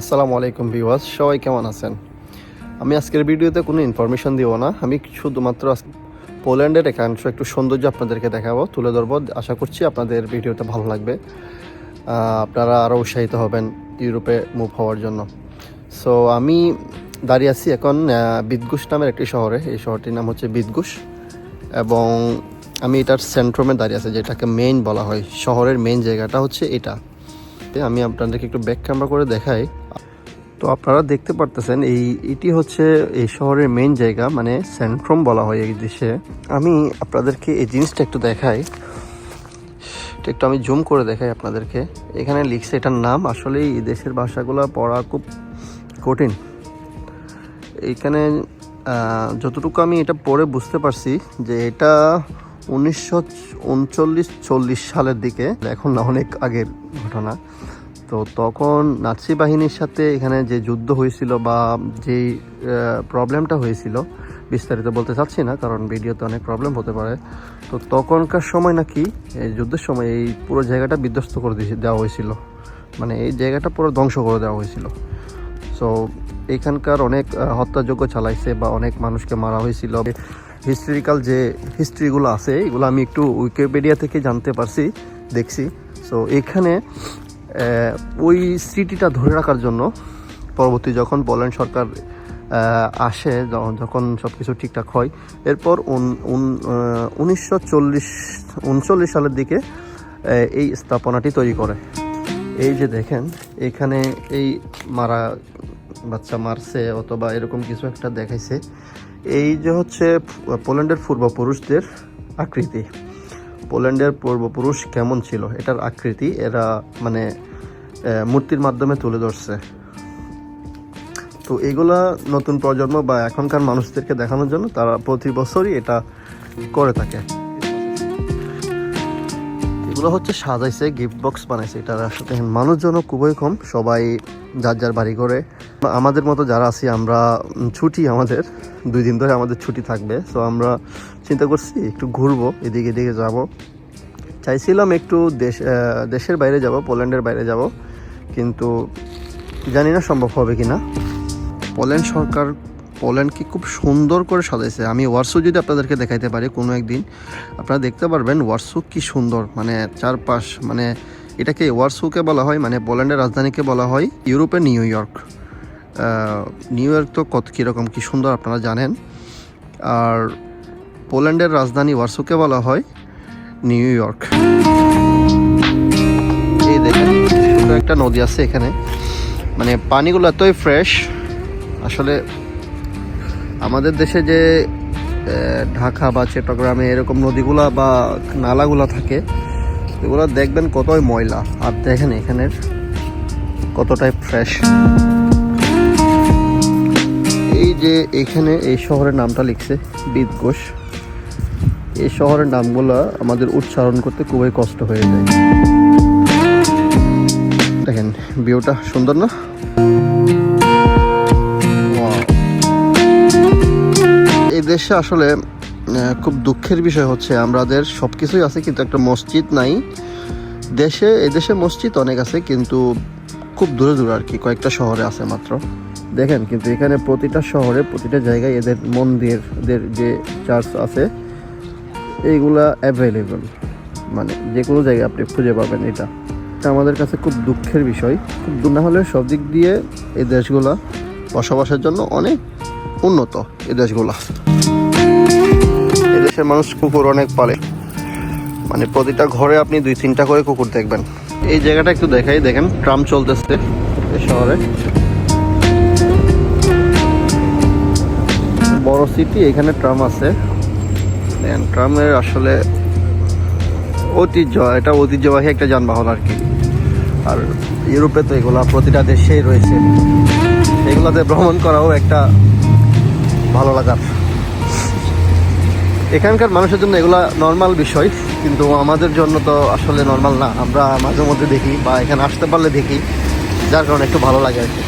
আসসালামু আলাইকুম ভিউয়ার্স, সবাই কেমন আছেন? আমি আজকের ভিডিওতে কোনো ইনফরমেশন দিব না। আমি শুধুমাত্র পোল্যান্ডের একাংশ একটু সৌন্দর্য আপনাদেরকে দেখাবো, তুলে ধরবো। আশা করছি আপনাদের ভিডিওটা ভালো লাগবে। আপনারা আরও উৎসাহিত হবেন ইউরোপে মুভ হওয়ার জন্য। সো আমি দাঁড়িয়ে আছি এখন বিদগুস নামের একটি শহরে। এই শহরটির নাম হচ্ছে বিদগুস। এবং আমি এটার সেন্ট্রমে দাঁড়িয়ে আছি, যেটাকে মেইন বলা হয়। শহরের মেইন জায়গাটা হচ্ছে এটা। আমি আপনাদেরকে একটু ব্যাক ক্যামেরা করে দেখাই। তো আপনারা দেখতে পারতেছেন এই এটি হচ্ছে এই শহরের মেন জায়গা মানে সেন্ট্রম বলা হয় এই দেশে। আমি আপনাদেরকে এই জিনিসটা একটু দেখাই। একটু আমি জুম করে দেখাই আপনাদেরকে। এখানে লিখছে এটার নাম আসলে এই দেশের ভাষাগুলো পড়া খুব কঠিন। এইখানে আহ, যতটুকু আমি এটা পড়ে বুঝতে পারছি যে এটা উনিশশো উনচল্লিশ চল্লিশ সালের দিকে এখন না অনেক আগের ঘটনা। তো তখন নাৎসি বাহিনীর সাথে এখানে যে যুদ্ধ হয়েছিল বা যেই প্রবলেমটা হয়েছিল বিস্তারিত বলতে চাচ্ছি না কারণ ভিডিওতে অনেক প্রবলেম হতে পারে। তো তখনকার সময় নাকি এই যুদ্ধের সময় এই পুরো জায়গাটা বিধ্বস্ত করে দেওয়া হয়েছিল। মানে এই জায়গাটা পুরো ধ্বংস করে দেওয়া হয়েছিল। সো এখানকার অনেক আহ, হত্যাযজ্ঞ চালাইছে বা অনেক মানুষকে মারা হয়েছিল। হিস্ট্রিক্যাল যে হিস্ট্রিগুলো আছে এগুলো আমি একটু উইকিপিডিয়া থেকে জানতে পারছি দেখছি। সো এখানে ওই স্মৃতিটা ধরে রাখার জন্য পরবর্তী যখন পোল্যান্ড সরকার আসে, যখন যখন সব কিছু ঠিকঠাক হয়, এরপর উনিশশো চল্লিশ, উনচল্লিশ সালের দিকে এই স্থাপনাটি তৈরি করে। এই যে দেখেন, এখানে এই মারা, বাচ্চা মারছে অথবা এরকম কিছু একটা দেখাইছে। এই যে হচ্ছে পোল্যান্ডের পূর্বপুরুষদের আকৃতি। পোল্যান্ডের পূর্বপুরুষ কেমন ছিল? এটার আকৃতি এরা মানে মূর্তির মাধ্যমে তুলে ধরছে। তো এগুলা নতুন প্রজন্ম বা এখনকার মানুষদেরকে দেখানোর জন্য তারা প্রতি বছরই এটা করে থাকে। এগুলো হচ্ছে সাজাইছে গিফট বক্স বানাইছে। এটা আসলে মানুষজনও খুবই কম, সবাই যার যার বাড়ি করে আমাদের মতো যারা আছি, আমরা ছুটি আমাদের, দুই দিন ধরে আমাদের ছুটি থাকবে। সো আমরা চিন্তা করছি একটু ঘুরবো, এদিকে এদিকে যাব। চাইছিলাম একটু দেশ দেশের বাইরে যাব, পোল্যান্ডের বাইরে যাব। কিন্তু জানি না সম্ভব হবে কি না পোল্যান্ড সরকার পোল্যান্ডকে খুব সুন্দর করে সাজাইছে। আমি ওয়ার্সো যদি আপনাদেরকে দেখাইতে পারি কোনো একদিন, আপনারা দেখতে পারবেন ওয়ার্সো কি সুন্দর মানে চারপাশ মানে এটাকে ওয়ার্সোকে বলা হয় মানে পোল্যান্ডের রাজধানীকে বলা হয় ইউরোপের নিউ ইয়র্ক। নিউ ইয়র্ক তো কত কীরকম কী সুন্দর আপনারা জানেন। আর পোল্যান্ডের রাজধানী ওয়ার্সোকে বলা হয় নিউ ইয়র্ক। এই দেখেন একটা নদী আছে এখানে। মানে পানিগুলো এতই ফ্রেশ, আসলে আমাদের দেশে যে ঢাকা বা চট্টগ্রামে এরকম নদীগুলা বা নালাগুলা থাকে, এগুলো দেখবেন কতই ময়লা। আর দেখেন এখানের কতটাই ফ্রেশ এই যে এখানে এই শহরের নামটা লিখছে, বিদঘোষ। এই শহরের নামগুলো আমাদের উচ্চারণ করতে খুবই কষ্ট হয়ে যায়। দেখেন, ভিউটা সুন্দর না? দেশে আসলে খুব দুঃখের বিষয় হচ্ছে আমাদের সব কিছুই আছে, কিন্তু একটা মসজিদ নাই। দেশে, এই দেশে মসজিদ অনেক আছে, কিন্তু খুব দূরে দূরে আর কি, কয়েকটা শহরে আছে মাত্র। দেখেন, কিন্তু এখানে প্রতিটা শহরে, প্রতিটা জায়গায় এদের মন্দির, এদের যে চার্চ আছে, এইগুলা অ্যাভেলেবল মানে যে কোনো জায়গায় আপনি খুঁজে পাবেন এটা। আমাদের কাছে খুব দুঃখের বিষয়। খুব না হলে সব দিক দিয়ে এই দেশগুলা বসবাসের জন্য অনেক উন্নত এ দেশগুলা। এই দেশের মানুষ কুকুর অনেক পালে। মানে প্রতিটা ঘরে আপনি দুই তিনটা করে কুকুর দেখবেন। এই জায়গাটা একটু দেখাই, দেখেন, ট্রাম চলতেছে শহরে। বড় সিটি, এখানে ট্রাম আছে। ট্রামের আসলে ঐতিহ্য, এটা ঐতিহ্যবাহী একটা যানবাহন আর কি। আর ইউরোপে তো এগুলা প্রতিটা দেশেই রয়েছে। এগুলোতে ভ্রমণ করাও একটা ভালো লাগার। এখানকার মানুষের জন্য এগুলা নর্মাল বিষয়, কিন্তু আমাদের জন্য তো আসলে নর্মাল না। আমরা মাঝে মধ্যে দেখি বা এখানে আসতে পারলে দেখি, যার কারণে একটু ভালো লাগে আর কি।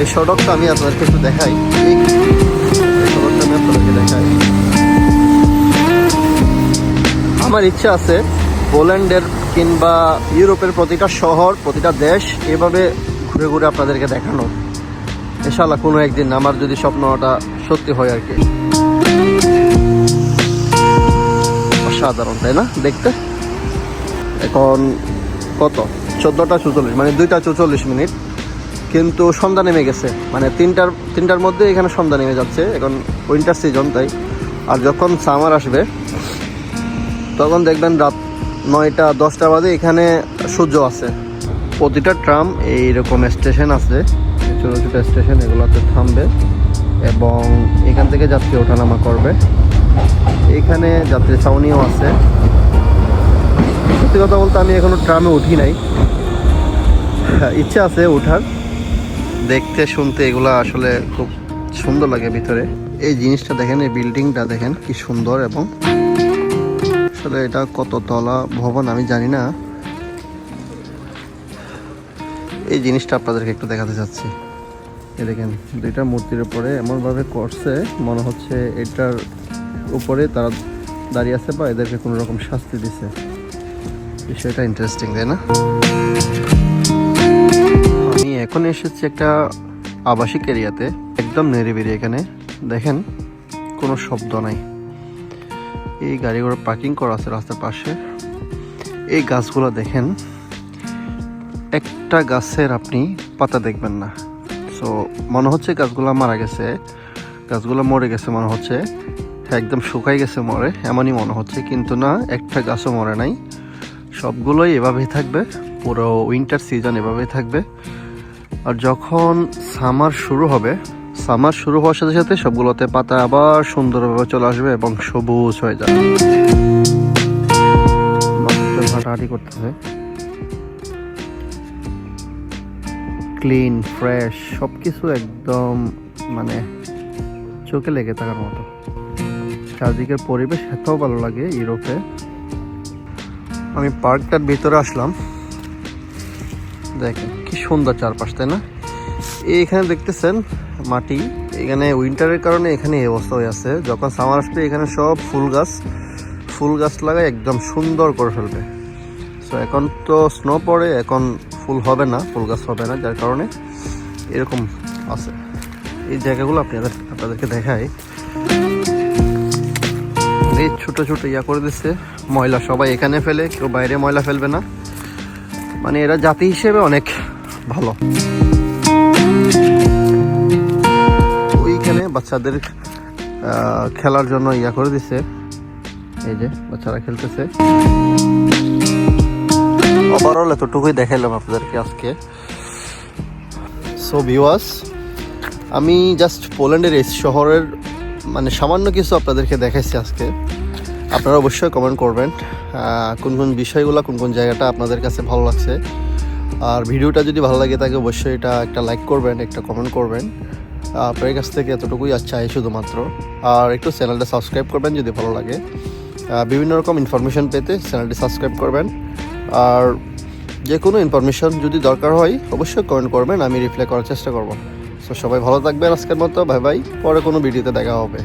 এই সড়কটা আমি আপনাদেরকে একটু দেখাই। দেখাই। আমার ইচ্ছা আছে পোল্যান্ডের কিংবা ইউরোপের প্রতিটা শহর, প্রতিটা দেশ এভাবে ঘুরে ঘুরে আপনাদেরকে দেখানো। ইনশাল্লাহ কোনো একদিন আমার যদি স্বপ্নটা সত্যি হয় আর কি। অসাধারণ, তাই না? দেখতে? এখন কত? চোদ্দোটা চৌচল্লিশ মানে দুইটা চৌচল্লিশ মিনিট। কিন্তু সন্ধ্যা নেমে গেছে। মানে তিনটার তিনটার মধ্যে এখানে সন্ধ্যা নেমে যাচ্ছে। এখন উইন্টার সিজন তাই। আর যখন সামার আসবে, তখন দেখবেন রাত নয়টা, দশটা বাজে এখানে সূর্য আছে। প্রতিটা ট্রাম এইরকম স্টেশন আছে। ছোটো ছোটো স্টেশন এগুলোতে থামবে এবং এখান থেকে যাত্রী ওঠানামা করবে। এখানে যাত্রী ছাউনিও আছে। সত্যি কথা বলতে আমি এখনও ট্রামে উঠি নাই। ইচ্ছা আছে ওঠার দেখতে, শুনতে এগুলো আসলে খুব সুন্দর লাগে ভিতরে। এই জিনিসটা দেখেন, এই বিল্ডিংটা দেখেন, কি সুন্দর এবং আসলে এটা কত তলা ভবন আমি জানি না। এই জিনিসটা আপনাদেরকে একটু দেখাতে চাচ্ছি। এই দেখেন, দুইটা মূর্তির উপরে এমনভাবে করছে, মনে হচ্ছে এটার উপরে তারা দাঁড়িয়ে আছে বা এদেরকে কোনো রকম শাস্তি দিছে। বিষয়টা ইন্টারেস্টিং তাই না? আমি এখন এসেছি একটা আবাসিক এরিয়াতে, একদম নিরিবিলি এখানে। দেখেন, কোনো শব্দ নাই। এই গাড়িগুলো পার্কিং করা আছে রাস্তার পাশে। এই গাছগুলো দেখেন, একটা গাছের আপনি পাতা দেখবেন না। সো মনে হচ্ছে গাছগুলো মারা গেছে। গাছগুলো মরে গেছে মনে হচ্ছে একদম শুকাই গেছে মরে, এমনই মনে হচ্ছে। কিন্তু না, একটা গাছও মরে নাই। সবগুলোই এভাবেই থাকবে, পুরো উইন্টার সিজন এভাবেই থাকবে। আর যখন সামার শুরু হবে সামার শুরু হওয়ার সাথে সাথে সবগুলোতে পাতা আবার সুন্দরভাবে চলে আসবে এবং সবুজ হয়ে যাবে। হাঁটাহাঁটি করতেছে। ক্লিন, ফ্রেশ সব কিছু একদম মানে চোখে লেগে থাকার মতো। চারদিকের পরিবেশ এতও ভালো লাগে ইউরোপে। আমি পার্কটার ভিতরে আসলাম। দেখেন, কি সুন্দর চারপাশ, তাই না? এইখানে দেখতেছেন মাটি। এখানে উইন্টারের কারণে এখানে এই অবস্থা হয়ে আছে। যখন সামার আসবে, এখানে সব ফুল গাছ ফুল গাছ লাগায় একদম সুন্দর করে ফেলবে। সো এখন তো স্নো পড়ে, এখন ফুল হবে না, ফুল গাছ হবে না, যার কারণে এরকম আছে। এই জায়গাগুলো আপনাদের, আপনাদেরকে দেখাই। এই ছোটো ছোটো ইয়া করে দিচ্ছে ময়লা সবাই এখানে ফেলে, কেউ বাইরে ময়লা ফেলবে না। মানে এরা জাতি হিসেবে অনেক ভালো। ওইখানে বাচ্চাদের খেলার জন্য ইয়া করে দিছে। এই যে বাচ্চারা খেলতেছে। ওভারঅল এতটুকুই দেখাইলাম আপনাদেরকে আজকে। সো ভিওয়াস আমি জাস্ট পোল্যান্ডের এই শহরের মানে সামান্য কিছু আপনাদেরকে দেখাইছি আজকে। আপনারা অবশ্যই কমেন্ট করবেন কোন কোন বিষয়গুলো, কোন কোন জায়গাটা আপনাদের কাছে ভালো লাগছে। আর ভিডিওটা যদি ভালো লাগে তাকে অবশ্যই এটা একটা লাইক করবেন, একটা কমেন্ট করবেন। আপনার কাছ থেকে এতটুকুই আর চাই শুধুমাত্র। আর একটু চ্যানেলটা সাবস্ক্রাইব করবেন যদি ভালো লাগে। বিভিন্ন রকম ইনফরমেশন পেতে চ্যানেলটি সাবস্ক্রাইব করবেন। আর যে কোনো ইনফরমেশন যদি দরকার হয়, অবশ্যই কমেন্ট করবেন, আমি রিপ্লাই করার চেষ্টা করব। সো সবাই ভালো থাকবেন আজকের মতো ভাই ভাই পরে কোনো ভিডিওতে দেখা হবে।